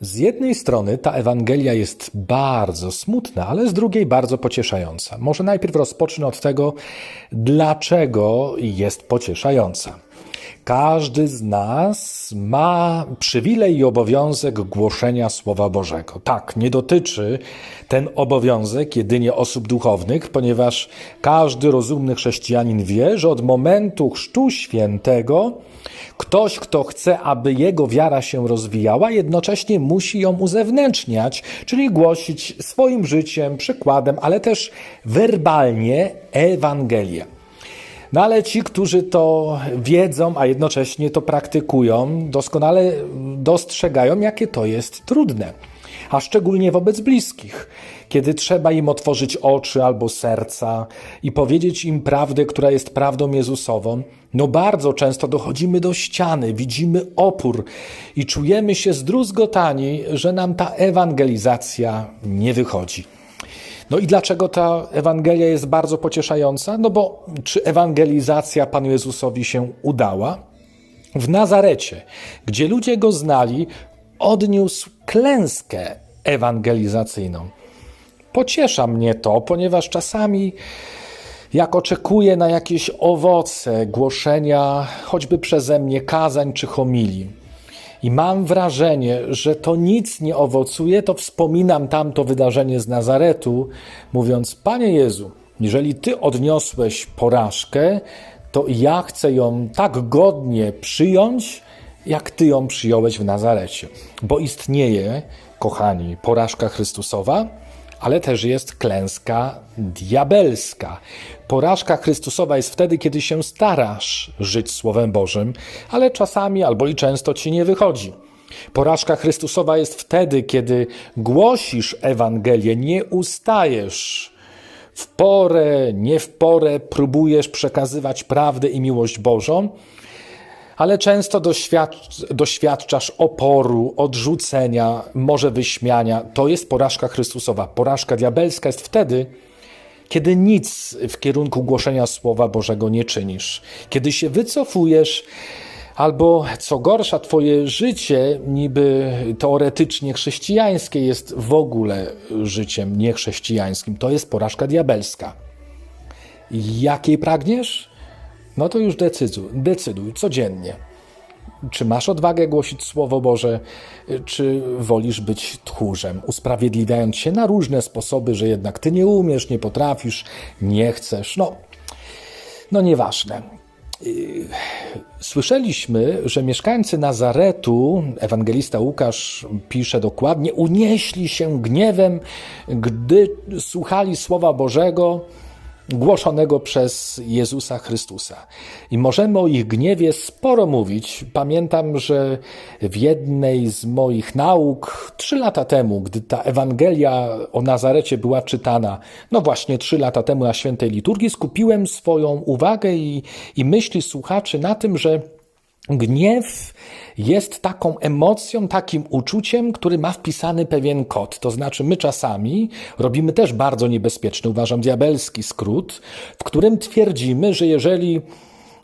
Z jednej strony ta Ewangelia jest bardzo smutna, ale z drugiej bardzo pocieszająca. Może najpierw rozpocznę od tego, dlaczego jest pocieszająca. Każdy z nas ma przywilej i obowiązek głoszenia Słowa Bożego. Tak, nie dotyczy ten obowiązek jedynie osób duchownych, ponieważ każdy rozumny chrześcijanin wie, że od momentu Chrztu Świętego ktoś, kto chce, aby jego wiara się rozwijała, jednocześnie musi ją uzewnętrzniać, czyli głosić swoim życiem, przykładem, ale też werbalnie Ewangelię. No ale ci, którzy to wiedzą, a jednocześnie to praktykują, doskonale dostrzegają, jakie to jest trudne. A szczególnie wobec bliskich, kiedy trzeba im otworzyć oczy albo serca i powiedzieć im prawdę, która jest prawdą Jezusową, no bardzo często dochodzimy do ściany, widzimy opór i czujemy się zdruzgotani, że nam ta ewangelizacja nie wychodzi. No i dlaczego ta Ewangelia jest bardzo pocieszająca? No bo czy ewangelizacja Panu Jezusowi się udała? W Nazarecie, gdzie ludzie go znali, odniósł klęskę ewangelizacyjną. Pociesza mnie to, ponieważ czasami jak oczekuję na jakieś owoce głoszenia, choćby przeze mnie kazań czy homilii, i mam wrażenie, że to nic nie owocuje, to wspominam tamto wydarzenie z Nazaretu, mówiąc: Panie Jezu, jeżeli Ty odniosłeś porażkę, to ja chcę ją tak godnie przyjąć, jak Ty ją przyjąłeś w Nazarecie. Bo istnieje, kochani, porażka Chrystusowa, ale też jest klęska diabelska. Porażka Chrystusowa jest wtedy, kiedy się starasz żyć Słowem Bożym, ale czasami albo i często ci nie wychodzi. Porażka Chrystusowa jest wtedy, kiedy głosisz Ewangelię, nie ustajesz. W porę, nie w porę próbujesz przekazywać prawdę i miłość Bożą, ale często doświadcz, doświadczasz oporu, odrzucenia, może wyśmiania. To jest porażka Chrystusowa. Porażka diabelska jest wtedy, kiedy nic w kierunku głoszenia Słowa Bożego nie czynisz, kiedy się wycofujesz, albo co gorsza, Twoje życie, niby teoretycznie chrześcijańskie, jest w ogóle życiem niechrześcijańskim. To jest porażka diabelska. Jakiej pragniesz? No to już decyduj, decyduj codziennie. Czy masz odwagę głosić Słowo Boże, czy wolisz być tchórzem, usprawiedliwiając się na różne sposoby, że jednak ty nie umiesz, nie potrafisz, nie chcesz? No, no nieważne. Słyszeliśmy, że mieszkańcy Nazaretu, ewangelista Łukasz pisze dokładnie, unieśli się gniewem, gdy słuchali Słowa Bożego głoszonego przez Jezusa Chrystusa. I możemy o ich gniewie sporo mówić. Pamiętam, że w jednej z moich nauk trzy lata temu, gdy ta Ewangelia o Nazarecie była czytana, no właśnie trzy lata temu na świętej liturgii, skupiłem swoją uwagę i, i myśli słuchaczy na tym, że Gniew jest taką emocją, takim uczuciem, który ma wpisany pewien kod. To znaczy, my czasami robimy też bardzo niebezpieczny, uważam, diabelski skrót, w którym twierdzimy, że jeżeli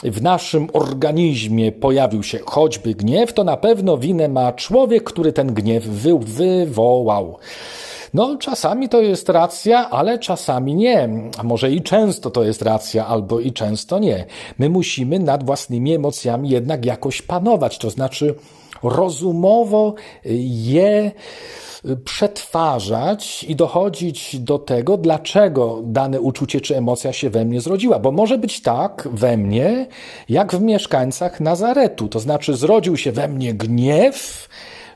w naszym organizmie pojawił się choćby gniew, to na pewno winę ma człowiek, który ten gniew wy wywołał. No, czasami to jest racja, ale czasami nie. A może i często to jest racja, albo i często nie. My musimy nad własnymi emocjami jednak jakoś panować, to znaczy rozumowo je przetwarzać i dochodzić do tego, dlaczego dane uczucie czy emocja się we mnie zrodziła. Bo może być tak we mnie, jak w mieszkańcach Nazaretu. To znaczy, zrodził się we mnie gniew,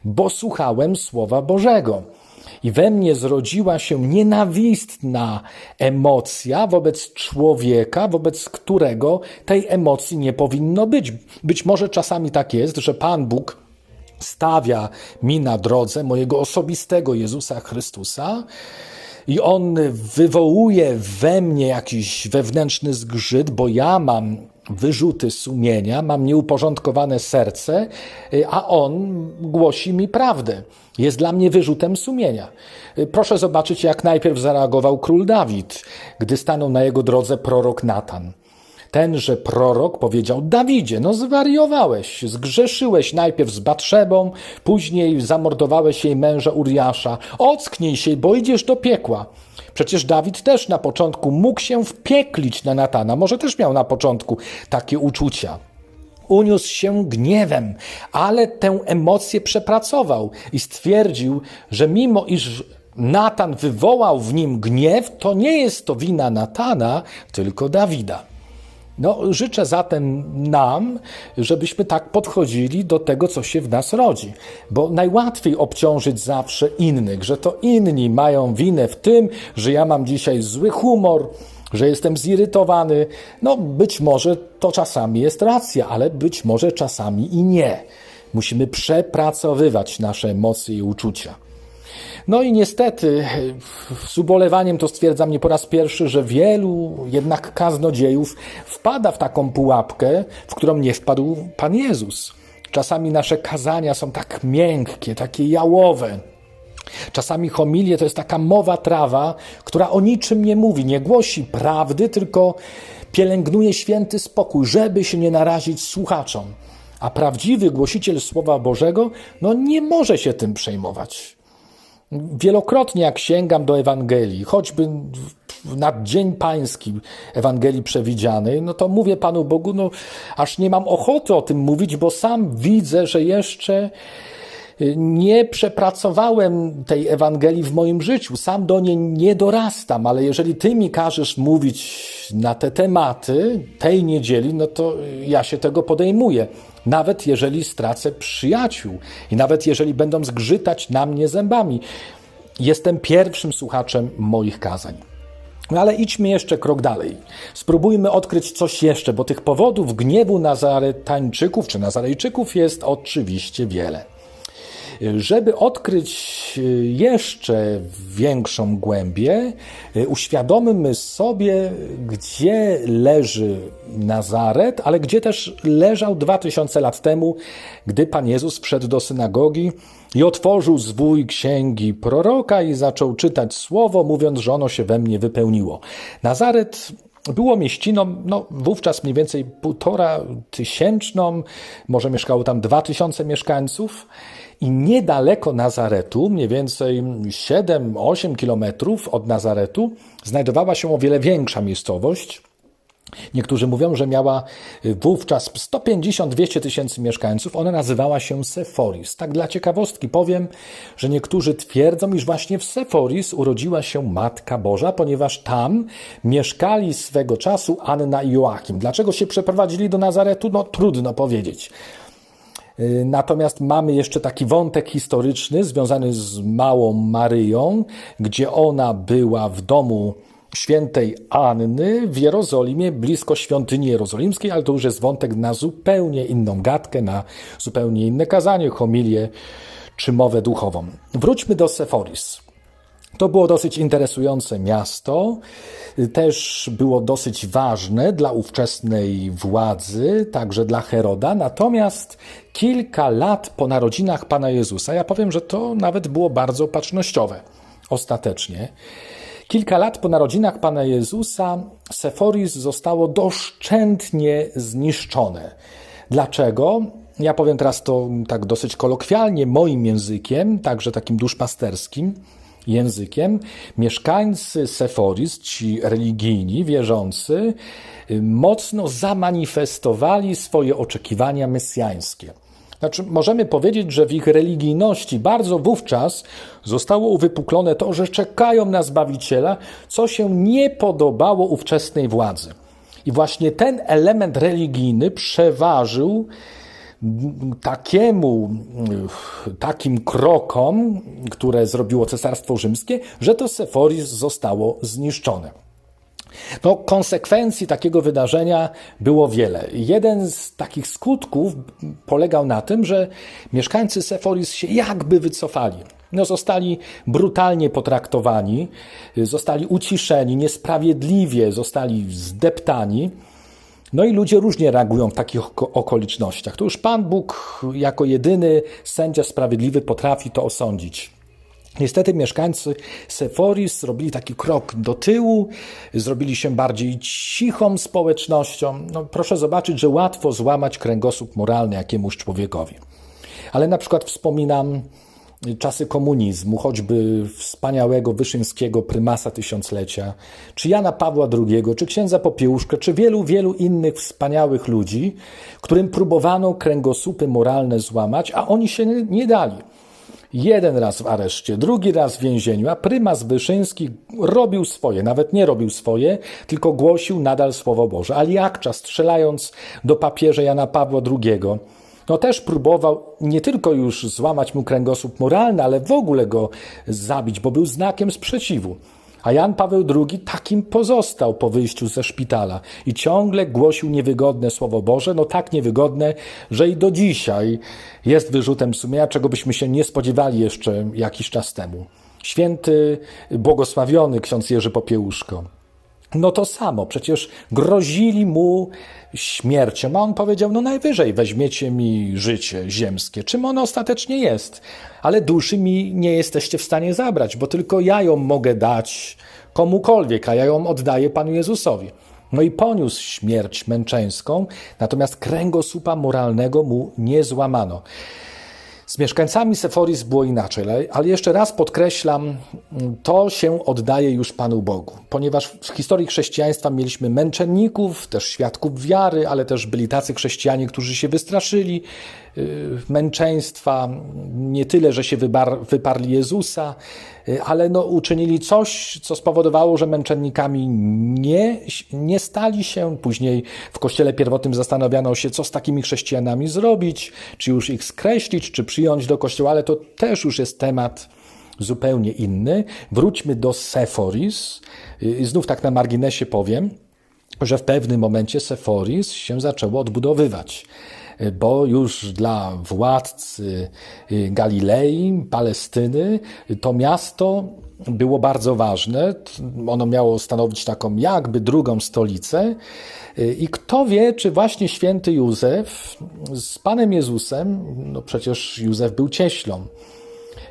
bo słuchałem Słowa Bożego i we mnie zrodziła się nienawistna emocja wobec człowieka, wobec którego tej emocji nie powinno być. Być może czasami tak jest, że Pan Bóg stawia mi na drodze mojego osobistego Jezusa Chrystusa. I on wywołuje we mnie jakiś wewnętrzny zgrzyt, bo ja mam wyrzuty sumienia, mam nieuporządkowane serce, a on głosi mi prawdę. Jest dla mnie wyrzutem sumienia. Proszę zobaczyć, jak najpierw zareagował król Dawid, gdy stanął na jego drodze prorok Natan. Tenże prorok powiedział: Dawidzie, no zwariowałeś, zgrzeszyłeś najpierw z Batrzebą, później zamordowałeś jej męża Uriasza. Ocknij się, bo idziesz do piekła. Przecież Dawid też na początku mógł się wpieklić na Natana, może też miał na początku takie uczucia. Uniósł się gniewem, ale tę emocję przepracował i stwierdził, że mimo iż Natan wywołał w nim gniew, to nie jest to wina Natana, tylko Dawida. No, życzę zatem nam, żebyśmy tak podchodzili do tego, co się w nas rodzi, bo najłatwiej obciążyć zawsze innych, że to inni mają winę w tym, że ja mam dzisiaj zły humor, że jestem zirytowany. No, być może to czasami jest racja, ale być może czasami i nie. Musimy przepracowywać nasze emocje i uczucia. No i niestety, z ubolewaniem to stwierdzam nie po raz pierwszy, że wielu jednak kaznodziejów wpada w taką pułapkę, w którą nie wpadł Pan Jezus. Czasami nasze kazania są tak miękkie, takie jałowe. Czasami homilie to jest taka mowa trawa, która o niczym nie mówi, nie głosi prawdy, tylko pielęgnuje święty spokój, żeby się nie narazić słuchaczom. A prawdziwy głosiciel Słowa Bożego no nie może się tym przejmować. Wielokrotnie jak sięgam do Ewangelii, choćby na Dzień Pański Ewangelii przewidzianej, no to mówię Panu Bogu, no aż nie mam ochoty o tym mówić, bo sam widzę, że jeszcze nie przepracowałem tej Ewangelii w moim życiu, sam do niej nie dorastam, ale jeżeli Ty mi każesz mówić na te tematy tej niedzieli, no to ja się tego podejmuję. Nawet jeżeli stracę przyjaciół i nawet jeżeli będą zgrzytać na mnie zębami. Jestem pierwszym słuchaczem moich kazań. No ale idźmy jeszcze krok dalej. Spróbujmy odkryć coś jeszcze, bo tych powodów gniewu Nazaretańczyków czy Nazarejczyków jest oczywiście wiele. Żeby odkryć jeszcze większą głębię, uświadommy sobie, gdzie leży Nazaret, ale gdzie też leżał dwa tysiące lat temu, gdy Pan Jezus wszedł do synagogi i otworzył zwój księgi proroka i zaczął czytać słowo, mówiąc, że ono się we mnie wypełniło. Nazaret było mieściną, no, wówczas mniej więcej półtora tysięczną, może mieszkało tam dwa tysiące mieszkańców. I niedaleko Nazaretu, mniej więcej 7-8 kilometrów od Nazaretu, znajdowała się o wiele większa miejscowość. Niektórzy mówią, że miała wówczas 150-200 tysięcy mieszkańców. Ona nazywała się Seforis. Tak dla ciekawostki powiem, że niektórzy twierdzą, iż właśnie w Seforis urodziła się Matka Boża, ponieważ tam mieszkali swego czasu Anna i Joachim. Dlaczego się przeprowadzili do Nazaretu? No trudno powiedzieć. Natomiast mamy jeszcze taki wątek historyczny związany z małą Maryją, gdzie ona była w domu świętej Anny w Jerozolimie, blisko świątyni jerozolimskiej, ale to już jest wątek na zupełnie inną gadkę, na zupełnie inne kazanie, homilię czy mowę duchową. Wróćmy do Seforis. To było dosyć interesujące miasto, też było dosyć ważne dla ówczesnej władzy, także dla Heroda. Natomiast kilka lat po narodzinach Pana Jezusa, ja powiem, że to nawet było bardzo opatrznościowe ostatecznie. Kilka lat po narodzinach Pana Jezusa Seforis zostało doszczętnie zniszczone. Dlaczego? Ja powiem teraz to tak dosyć kolokwialnie, moim językiem, także takim duszpasterskim językiem, mieszkańcy Seforis, ci religijni, wierzący, mocno zamanifestowali swoje oczekiwania mesjańskie. Znaczy, możemy powiedzieć, że w ich religijności bardzo wówczas zostało uwypuklone to, że czekają na Zbawiciela, co się nie podobało ówczesnej władzy. I właśnie ten element religijny przeważył takiemu, takim krokom, które zrobiło Cesarstwo Rzymskie, że to Seforis zostało zniszczone. No, konsekwencji takiego wydarzenia było wiele. Jeden z takich skutków polegał na tym, że mieszkańcy Seforis się jakby wycofali. No, zostali brutalnie potraktowani, zostali uciszeni, niesprawiedliwie zostali zdeptani. No i ludzie różnie reagują w takich okolicznościach. To już Pan Bóg jako jedyny sędzia sprawiedliwy potrafi to osądzić. Niestety mieszkańcy Seforis zrobili taki krok do tyłu, zrobili się bardziej cichą społecznością. No, proszę zobaczyć, że łatwo złamać kręgosłup moralny jakiemuś człowiekowi. Ale na przykład wspominam czasy komunizmu, choćby wspaniałego Wyszyńskiego, prymasa tysiąclecia, czy Jana Pawła II, czy księdza Popiełuszkę, czy wielu, wielu innych wspaniałych ludzi, którym próbowano kręgosłupy moralne złamać, a oni się nie dali. Jeden raz w areszcie, drugi raz w więzieniu, a prymas Wyszyński robił swoje, nawet nie robił swoje, tylko głosił nadal Słowo Boże. Ale Jakcza, strzelając do papieża Jana Pawła II, no też próbował nie tylko już złamać mu kręgosłup moralny, ale w ogóle go zabić, bo był znakiem sprzeciwu. A Jan Paweł II takim pozostał po wyjściu ze szpitala i ciągle głosił niewygodne Słowo Boże, no tak niewygodne, że i do dzisiaj jest wyrzutem sumienia, czego byśmy się nie spodziewali jeszcze jakiś czas temu. Święty, błogosławiony ksiądz Jerzy Popiełuszko. No to samo, przecież grozili mu śmiercią, a on powiedział: No najwyżej weźmiecie mi życie ziemskie, czym ono ostatecznie jest, ale duszy mi nie jesteście w stanie zabrać, bo tylko ja ją mogę dać komukolwiek, a ja ją oddaję Panu Jezusowi. No i poniósł śmierć męczeńską, natomiast kręgosłupa moralnego mu nie złamano. Z mieszkańcami Seforis było inaczej, ale jeszcze raz podkreślam, to się oddaje już Panu Bogu, ponieważ w historii chrześcijaństwa mieliśmy męczenników, też świadków wiary, ale też byli tacy chrześcijanie, którzy się wystraszyli męczeństwa, nie tyle, że się wybar, wyparli Jezusa, y, ale no, uczynili coś, co spowodowało, że męczennikami nie, nie stali się. Później w kościele pierwotnym zastanawiano się, co z takimi chrześcijanami zrobić, czy już ich skreślić, czy przyjąć do kościoła, ale to też już jest temat zupełnie inny. Wróćmy do Seforis. Y, znów tak na marginesie powiem, że w pewnym momencie Seforis się zaczęło odbudowywać bo już dla władcy Galilei, Palestyny, to miasto było bardzo ważne. Ono miało stanowić taką jakby drugą stolicę. I kto wie, czy właśnie święty Józef z Panem Jezusem, no przecież Józef był cieślą,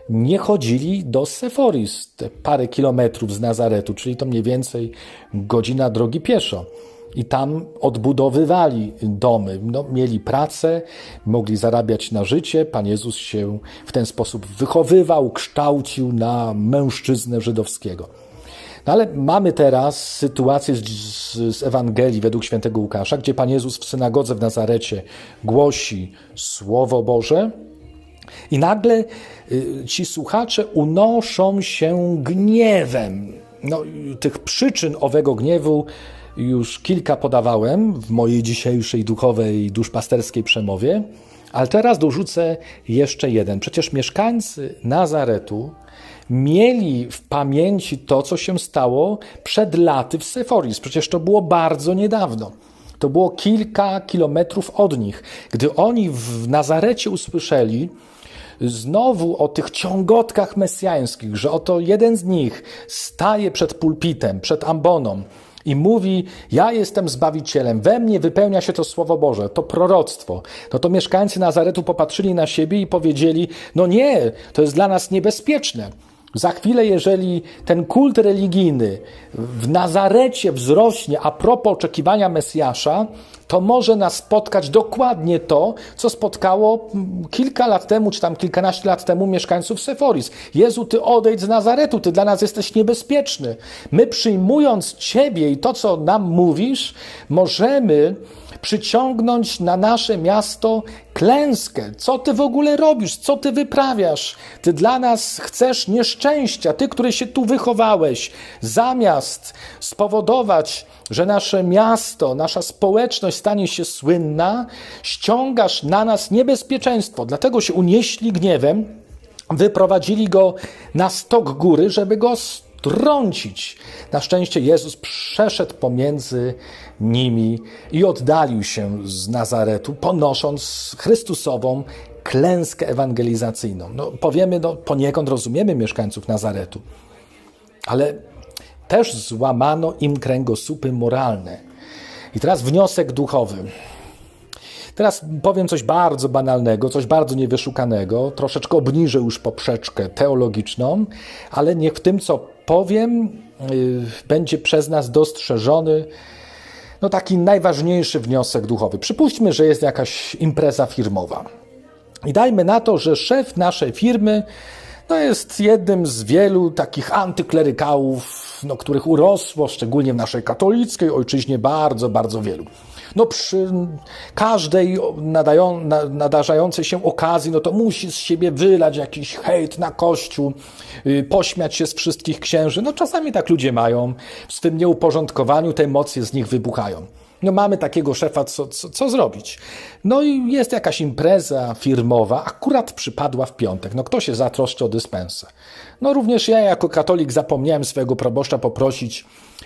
nie chodzili do Seforis, te parę kilometrów z Nazaretu, czyli to mniej więcej godzina drogi pieszo i tam odbudowywali domy. No, mieli pracę, mogli zarabiać na życie. Pan Jezus się w ten sposób wychowywał, kształcił na mężczyznę żydowskiego. No ale mamy teraz sytuację z, z, z, Ewangelii według świętego Łukasza, gdzie Pan Jezus w synagodze w Nazarecie głosi Słowo Boże i nagle y, ci słuchacze unoszą się gniewem. No, tych przyczyn owego gniewu już kilka podawałem w mojej dzisiejszej duchowej, duszpasterskiej przemowie, ale teraz dorzucę jeszcze jeden. Przecież mieszkańcy Nazaretu mieli w pamięci to, co się stało przed laty w Seforis. Przecież to było bardzo niedawno. To było kilka kilometrów od nich. Gdy oni w Nazarecie usłyszeli, znowu o tych ciągotkach mesjańskich, że oto jeden z nich staje przed pulpitem, przed amboną i mówi: Ja jestem zbawicielem, we mnie wypełnia się to Słowo Boże, to proroctwo. No to mieszkańcy Nazaretu popatrzyli na siebie i powiedzieli: No nie, to jest dla nas niebezpieczne. Za chwilę, jeżeli ten kult religijny w Nazarecie wzrośnie a propos oczekiwania Mesjasza, to może nas spotkać dokładnie to, co spotkało kilka lat temu, czy tam kilkanaście lat temu mieszkańców Seforis. Jezu, Ty odejdź z Nazaretu, Ty dla nas jesteś niebezpieczny. My przyjmując Ciebie i to, co nam mówisz, możemy przyciągnąć na nasze miasto klęskę. Co ty w ogóle robisz? Co ty wyprawiasz? Ty dla nas chcesz nieszczęścia, ty, który się tu wychowałeś, zamiast spowodować, że nasze miasto, nasza społeczność stanie się słynna, ściągasz na nas niebezpieczeństwo. Dlatego się unieśli gniewem, wyprowadzili go na stok góry, żeby go trącić. Na szczęście Jezus przeszedł pomiędzy nimi i oddalił się z Nazaretu, ponosząc Chrystusową klęskę ewangelizacyjną. No, powiemy, no, poniekąd rozumiemy mieszkańców Nazaretu, ale też złamano im kręgosłupy moralne. I teraz wniosek duchowy. Teraz powiem coś bardzo banalnego, coś bardzo niewyszukanego, troszeczkę obniżę już poprzeczkę teologiczną, ale niech w tym, co powiem, yy, będzie przez nas dostrzeżony no taki najważniejszy wniosek duchowy. Przypuśćmy, że jest jakaś impreza firmowa. I dajmy na to, że szef naszej firmy no jest jednym z wielu takich antyklerykałów, no, których urosło, szczególnie w naszej katolickiej ojczyźnie, bardzo, bardzo wielu. No przy każdej nadają, nadarzającej się okazji, no to musi z siebie wylać jakiś hejt na kościół, yy, pośmiać się z wszystkich księży. No czasami tak ludzie mają, w swym nieuporządkowaniu te emocje z nich wybuchają. No mamy takiego szefa, co, co, co zrobić? No i jest jakaś impreza firmowa, akurat przypadła w piątek. No kto się zatroszczy o dyspensę? No również ja jako katolik zapomniałem swojego proboszcza poprosić,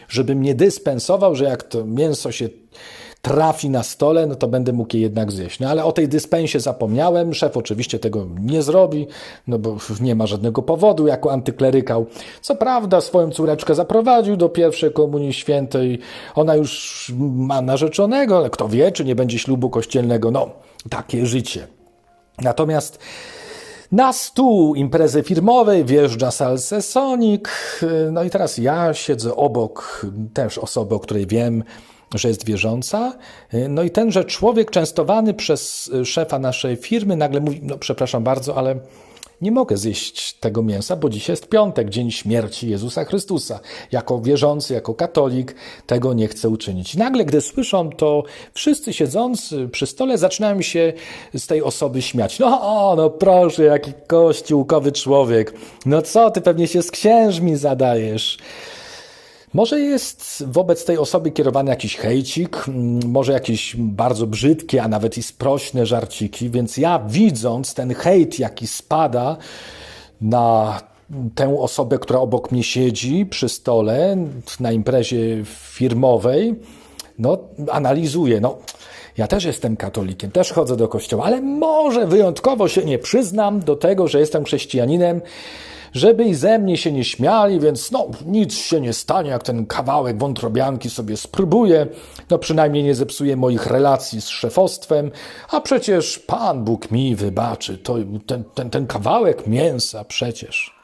żeby mnie dyspensował, że jak to mięso się trafi na stole, no to będę mógł je jednak zjeść. No ale o tej dyspensie zapomniałem. Szef oczywiście tego nie zrobi, no bo nie ma żadnego powodu jako antyklerykał. Co prawda swoją córeczkę zaprowadził do pierwszej komunii świętej. Ona już ma narzeczonego, ale kto wie, czy nie będzie ślubu kościelnego. No, takie życie. Natomiast na stół imprezy firmowej wjeżdża Salse Sonic. No i teraz ja siedzę obok też osoby, o której wiem, że jest wierząca. No i tenże człowiek częstowany przez szefa naszej firmy nagle mówi, no przepraszam bardzo, ale nie mogę zjeść tego mięsa, bo dziś jest piątek, dzień śmierci Jezusa Chrystusa. Jako wierzący, jako katolik tego nie chcę uczynić. Nagle, gdy słyszą to, wszyscy siedzący przy stole zaczynają się z tej osoby śmiać. No, o, no proszę, jaki kościółkowy człowiek. No co, ty pewnie się z księżmi zadajesz. Może jest wobec tej osoby kierowany jakiś hejcik, może jakieś bardzo brzydkie, a nawet i sprośne żarciki, więc ja widząc ten hejt, jaki spada na tę osobę, która obok mnie siedzi przy stole na imprezie firmowej, no analizuję, no ja też jestem katolikiem, też chodzę do kościoła, ale może wyjątkowo się nie przyznam do tego, że jestem chrześcijaninem, żeby i ze mnie się nie śmiali, więc no nic się nie stanie, jak ten kawałek wątrobianki sobie spróbuję, no przynajmniej nie zepsuje moich relacji z szefostwem, a przecież Pan Bóg mi wybaczy, to ten, ten, ten kawałek mięsa przecież.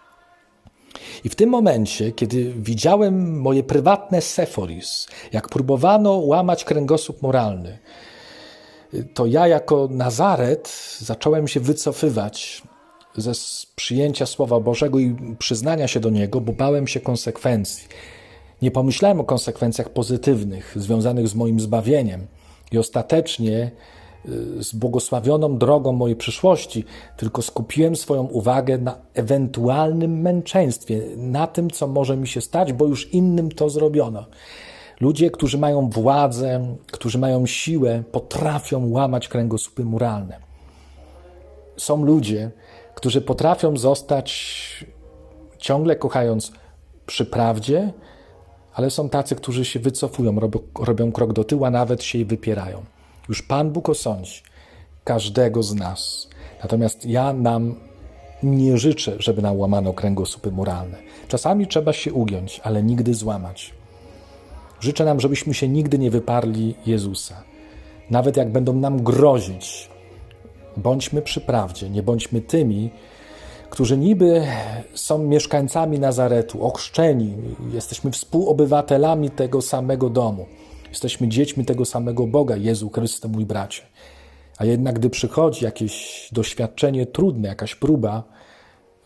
I w tym momencie, kiedy widziałem moje prywatne seforis, jak próbowano łamać kręgosłup moralny, to ja jako Nazaret zacząłem się wycofywać ze przyjęcia Słowa Bożego i przyznania się do niego, bo bałem się konsekwencji. Nie pomyślałem o konsekwencjach pozytywnych związanych z moim zbawieniem i ostatecznie y, z błogosławioną drogą mojej przyszłości, tylko skupiłem swoją uwagę na ewentualnym męczeństwie, na tym, co może mi się stać, bo już innym to zrobiono. Ludzie, którzy mają władzę, którzy mają siłę, potrafią łamać kręgosłupy moralne. Są ludzie, którzy potrafią zostać ciągle kochając przy prawdzie, ale są tacy, którzy się wycofują, robią, robią krok do tyłu, a nawet się jej wypierają. Już Pan Bóg osądzi każdego z nas. Natomiast ja nam nie życzę, żeby nam łamano kręgosłupy moralne. Czasami trzeba się ugiąć, ale nigdy złamać. Życzę nam, żebyśmy się nigdy nie wyparli Jezusa. Nawet jak będą nam grozić, Bądźmy przy prawdzie, nie bądźmy tymi, którzy niby są mieszkańcami Nazaretu, ochrzczeni, jesteśmy współobywatelami tego samego domu, jesteśmy dziećmi tego samego Boga, Jezu Chryste, mój bracie. A jednak, gdy przychodzi jakieś doświadczenie trudne, jakaś próba,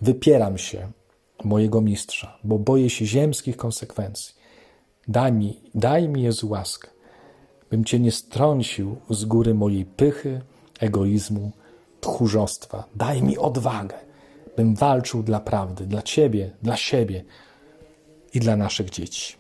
wypieram się mojego mistrza, bo boję się ziemskich konsekwencji. Daj mi, daj mi Jezu łaskę, bym Cię nie strącił z góry mojej pychy, egoizmu, tchórzostwa. Daj mi odwagę, bym walczył dla prawdy, dla Ciebie, dla siebie i dla naszych dzieci.